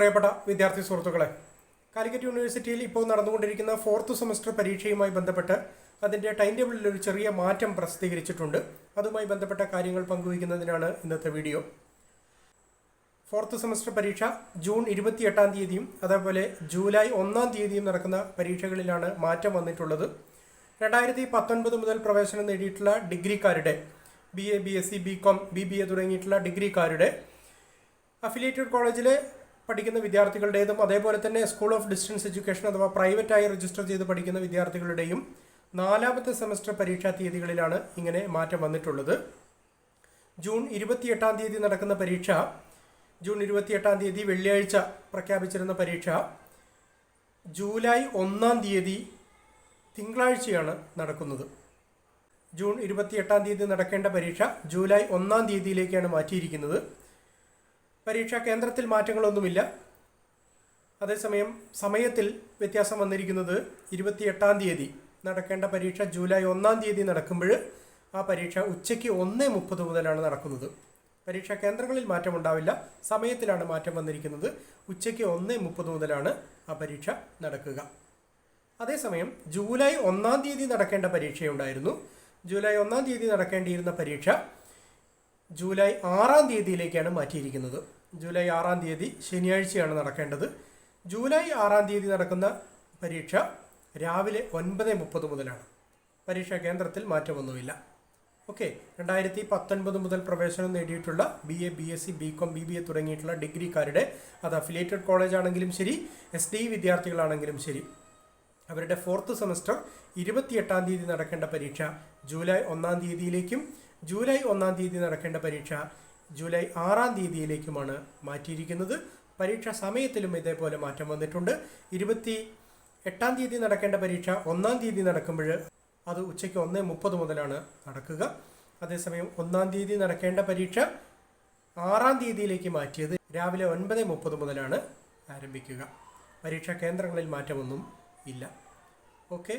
പ്രിയപ്പെട്ട വിദ്യാർത്ഥി സുഹൃത്തുക്കളെ കാലിക്കറ്റ് യൂണിവേഴ്സിറ്റിയിൽ ഇപ്പോൾ നടന്നുകൊണ്ടിരിക്കുന്ന ഫോർത്ത് സെമസ്റ്റർ പരീക്ഷയുമായി ബന്ധപ്പെട്ട് അതിന്റെ ടൈം ടേബിളിൽ ഒരു ചെറിയ മാറ്റം പ്രസിദ്ധീകരിച്ചിട്ടുണ്ട്. അതുമായി ബന്ധപ്പെട്ട കാര്യങ്ങൾ പങ്കുവയ്ക്കുന്നതിനാണ് ഇന്നത്തെ വീഡിയോ. ഫോർത്ത് സെമസ്റ്റർ പരീക്ഷ ജൂൺ ഇരുപത്തിയെട്ടാം തീയതിയും അതേപോലെ ജൂലൈ ഒന്നാം തീയതിയും നടക്കുന്ന പരീക്ഷകളിലാണ് മാറ്റം വന്നിട്ടുള്ളത്. രണ്ടായിരത്തി പത്തൊൻപത് മുതൽ പ്രവേശനം നേടിയിട്ടുള്ള ഡിഗ്രിക്കാരുടെ B A B S C B com B B A തുടങ്ങിയിട്ടുള്ള ഡിഗ്രിക്കാരുടെ അഫിലിയേറ്റഡ് കോളേജിൽ പഠിക്കുന്ന വിദ്യാർത്ഥികളുടേതും അതേപോലെ തന്നെ സ്കൂൾ ഓഫ് ഡിസ്റ്റൻസ് എഡ്യൂക്കേഷൻ അഥവാ പ്രൈവറ്റായി രജിസ്റ്റർ ചെയ്ത് പഠിക്കുന്ന വിദ്യാർത്ഥികളുടെയും നാലാമത്തെ സെമസ്റ്റർ പരീക്ഷാ തീയതികളിലാണ് ഇങ്ങനെ മാറ്റം വന്നിട്ടുള്ളത്. ജൂൺ ഇരുപത്തിയെട്ടാം തീയതി നടക്കുന്ന പരീക്ഷ ജൂൺ ഇരുപത്തിയെട്ടാം തീയതി വെള്ളിയാഴ്ച പ്രഖ്യാപിച്ചിരുന്ന പരീക്ഷ ജൂലൈ ഒന്നാം തീയതി തിങ്കളാഴ്ചയാണ് നടക്കുന്നത്. ജൂൺ ഇരുപത്തിയെട്ടാം തീയതി നടക്കേണ്ട പരീക്ഷ ജൂലൈ ഒന്നാം തീയതിയിലേക്കാണ് മാറ്റിയിരിക്കുന്നത്. പരീക്ഷാ കേന്ദ്രത്തിൽ മാറ്റങ്ങളൊന്നുമില്ല. അതേസമയം സമയത്തിൽ വ്യത്യാസം വന്നിരിക്കുന്നത് ഇരുപത്തിയെട്ടാം തീയതി. നടക്കേണ്ട പരീക്ഷ ജൂലൈ ഒന്നാം തീയതി നടക്കുമ്പോൾ ആ പരീക്ഷ ഉച്ചയ്ക്ക് ഒന്ന് മുപ്പത് മുതലാണ് നടക്കുന്നത്. പരീക്ഷാ കേന്ദ്രങ്ങളിൽ മാറ്റമുണ്ടാവില്ല സമയത്തിലാണ് മാറ്റം വന്നിരിക്കുന്നത്. ഉച്ചയ്ക്ക് ഒന്ന് മുപ്പത് മുതലാണ് ആ പരീക്ഷ നടക്കുക. അതേസമയം ജൂലൈ ഒന്നാം തീയതി നടക്കേണ്ട പരീക്ഷയുണ്ടായിരുന്നു. ജൂലൈ ഒന്നാം തീയതി നടക്കേണ്ടിയിരുന്ന പരീക്ഷ ജൂലൈ ആറാം തീയതിയിലേക്കാണ് മാറ്റിയിരിക്കുന്നത്. ജൂലൈ ആറാം തീയതി ശനിയാഴ്ചയാണ് നടക്കേണ്ടത്. ജൂലൈ ആറാം തീയതി നടക്കുന്ന പരീക്ഷ രാവിലെ ഒൻപത് മുപ്പത് മുതലാണ്. പരീക്ഷാ കേന്ദ്രത്തിൽ മാറ്റമൊന്നുമില്ല. ഓക്കെ രണ്ടായിരത്തി പത്തൊൻപത് മുതൽ പ്രവേശനം നേടിയിട്ടുള്ള B A B S C B com B B A തുടങ്ങിയിട്ടുള്ള ഡിഗ്രിക്കാരുടെ അത് അഫിലിയേറ്റഡ് കോളേജ് ആണെങ്കിലും ശരി എസ് ഡി വിദ്യാർത്ഥികളാണെങ്കിലും ശരി അവരുടെ ഫോർത്ത് സെമസ്റ്റർ ഇരുപത്തിയെട്ടാം തീയതി നടക്കേണ്ട പരീക്ഷ ജൂലൈ ഒന്നാം തീയതിയിലേക്കും ജൂലൈ ഒന്നാം തീയതി നടക്കേണ്ട പരീക്ഷ ജൂലൈ ആറാം തീയതിയിലേക്കുമാണ് മാറ്റിയിരിക്കുന്നത്. പരീക്ഷാ സമയത്തിലും ഇതേപോലെ മാറ്റം വന്നിട്ടുണ്ട്. ഇരുപത്തി എട്ടാം തീയതി നടക്കേണ്ട പരീക്ഷ ഒന്നാം തീയതി നടക്കുമ്പോൾ അത് ഉച്ചയ്ക്ക് ഒന്ന് മുപ്പത് മുതലാണ് നടക്കുക. അതേസമയം ഒന്നാം തീയതി നടക്കേണ്ട പരീക്ഷ ആറാം തീയതിയിലേക്ക് മാറ്റിയത് രാവിലെ ഒൻപത് മുപ്പത് മുതലാണ് ആരംഭിക്കുക. പരീക്ഷാ കേന്ദ്രങ്ങളിൽ മാറ്റമൊന്നും ഇല്ല. ഓക്കെ.